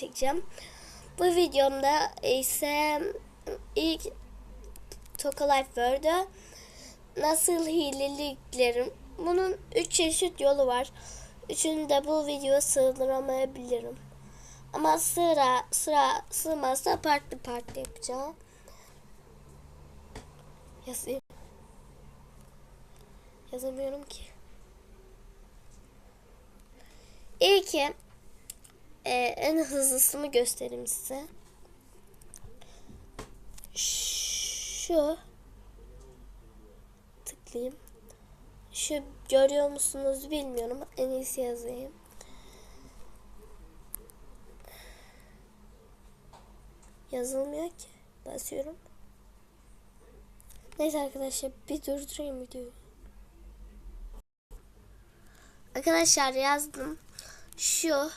çekeceğim. Bu videomda ise ilk Toka Life World'da nasıl hileli. Bunun 3 çeşit yolu var. Üçünü de bu videoya sığdıramayabilirim. Ama sıra sıra sığmazsa farklı farklı yapacağım. Yazayım. Yazamıyorum ki. İlki e, en hızlısını göstereyim size. Şu tıklayayım. Şu görüyor musunuz bilmiyorum. En iyisi yazayım. Yazılmıyor ki. Basıyorum. Neyse arkadaşlar bir durdurayım videoyu. Arkadaşlar yazdım. Şu.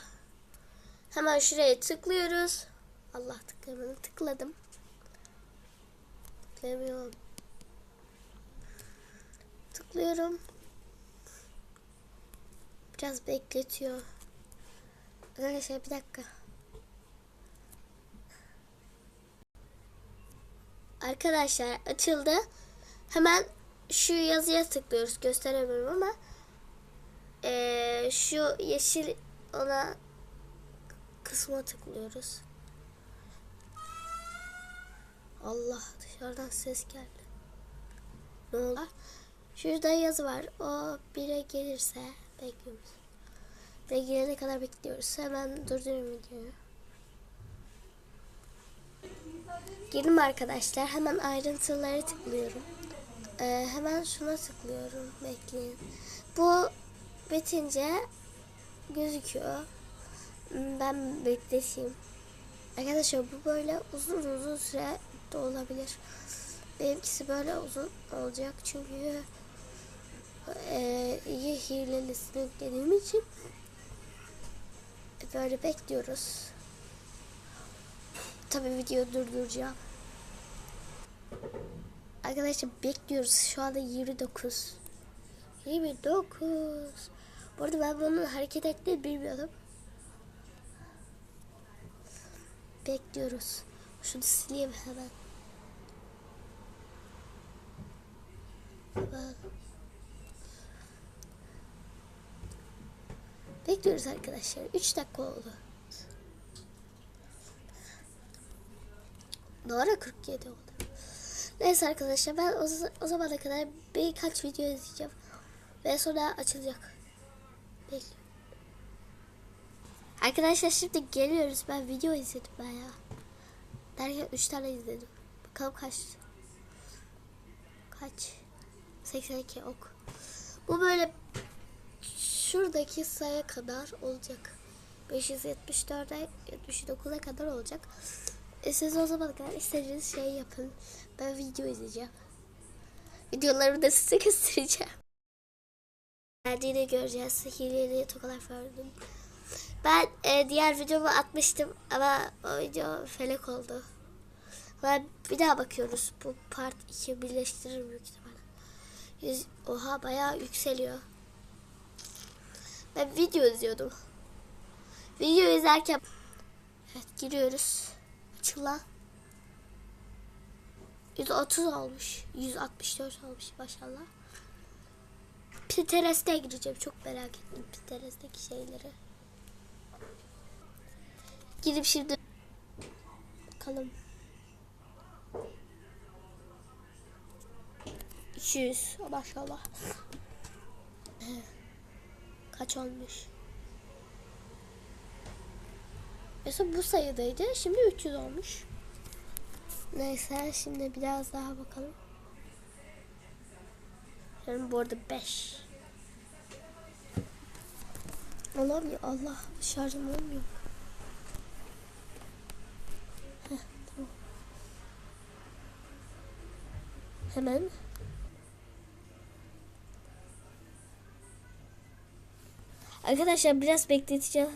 Hemen şuraya tıklıyoruz. Allah tıklayamadım. Tıkladım. Tıklayamıyorum. Tıklıyorum. Biraz bekletiyor. Arkadaşlar bir dakika. Arkadaşlar açıldı. Hemen şu yazıya tıklıyoruz. Gösteremiyorum ama ee, şu yeşil ona kısma tıklıyoruz. Allah dışarıdan ses geldi. Ne oldu? Şurada yazı var. O bire gelirse bekliyoruz. Bire gelene kadar bekliyoruz. Hemen durdurayım videoyu. Girdim arkadaşlar. Hemen ayrıntıları tıklıyorum. Ee, hemen şuna tıklıyorum. Bekleyin. Bu bitince gözüküyor. Ben bekleteyim. Arkadaşlar bu böyle uzun uzun süre de olabilir. Benimkisi böyle uzun olacak çünkü e, iyi hilelisini yüklediğim için böyle bekliyoruz. Tabi video durduracağım. Arkadaşlar bekliyoruz. Şu anda 29. 29. Bu arada ben bunun hareket ettiğini bilmiyordum. Bekliyoruz. Şunu sileyim hemen. Bekliyoruz arkadaşlar. 3 dakika oldu. Doğru 47 oldu. Neyse arkadaşlar ben o, o zamana kadar birkaç video izleyeceğim. Ve sonra açılacak. Bekliyorum. Arkadaşlar şimdi geliyoruz. Ben video izledim ben ya. Derken 3 tane izledim. Bakalım kaç. Kaç? 82 ok. Bu böyle şuradaki sayı kadar olacak. 574'e 79'a kadar olacak. E siz o zaman kadar istediğiniz şey yapın. Ben video izleyeceğim. Videolarımı da size göstereceğim. Geldiğini göreceğiz. Hileli tokalar gördüm. Ben e, diğer videomu atmıştım ama o video felek oldu. Ben bir daha bakıyoruz. Bu part 2 birleştirir büyük ihtimalle. Yüz, oha bayağı yükseliyor. Ben video izliyordum. Video izlerken evet giriyoruz. Açıla. 130 olmuş. 164 olmuş maşallah. Pinterest'e gireceğim. Çok merak ettim Pinterest'teki şeyleri. Gidip şimdi bakalım. 200 maşallah. Kaç olmuş? Mesela bu sayıdaydı. Şimdi 300 olmuş. Neyse şimdi biraz daha bakalım. Yani bu arada 5. Allah'ım ya Allah şarjım olmuyor. Hemen. Arkadaşlar biraz bekleteceğim.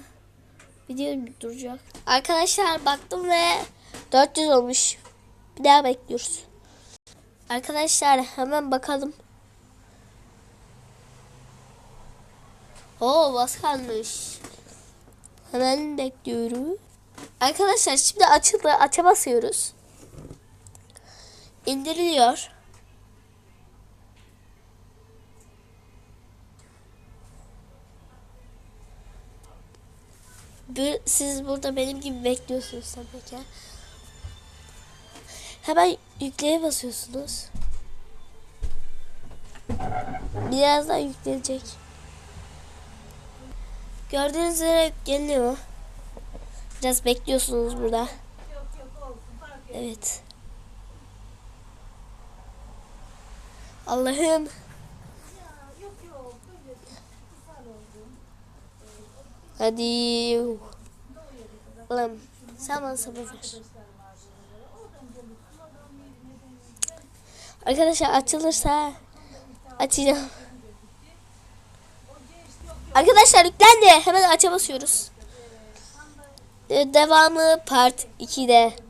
Video duracak. Arkadaşlar baktım ve 400 olmuş. Bir daha bekliyoruz. Arkadaşlar hemen bakalım. Oo bas kalmış. Hemen bekliyorum. Arkadaşlar şimdi açıldı. Aça basıyoruz. İndiriliyor. Bir, siz burada benim gibi bekliyorsunuz tabii ki. Hemen yükleye basıyorsunuz. Birazdan yüklenecek. Gördüğünüz üzere geliyor. Biraz bekliyorsunuz burada. Evet. Allah'ım. Hadi. Ulan sen bana sabır ver. Arkadaşlar açılırsa açacağım. Arkadaşlar yüklendi. Hemen aça basıyoruz. Devamı part 2'de.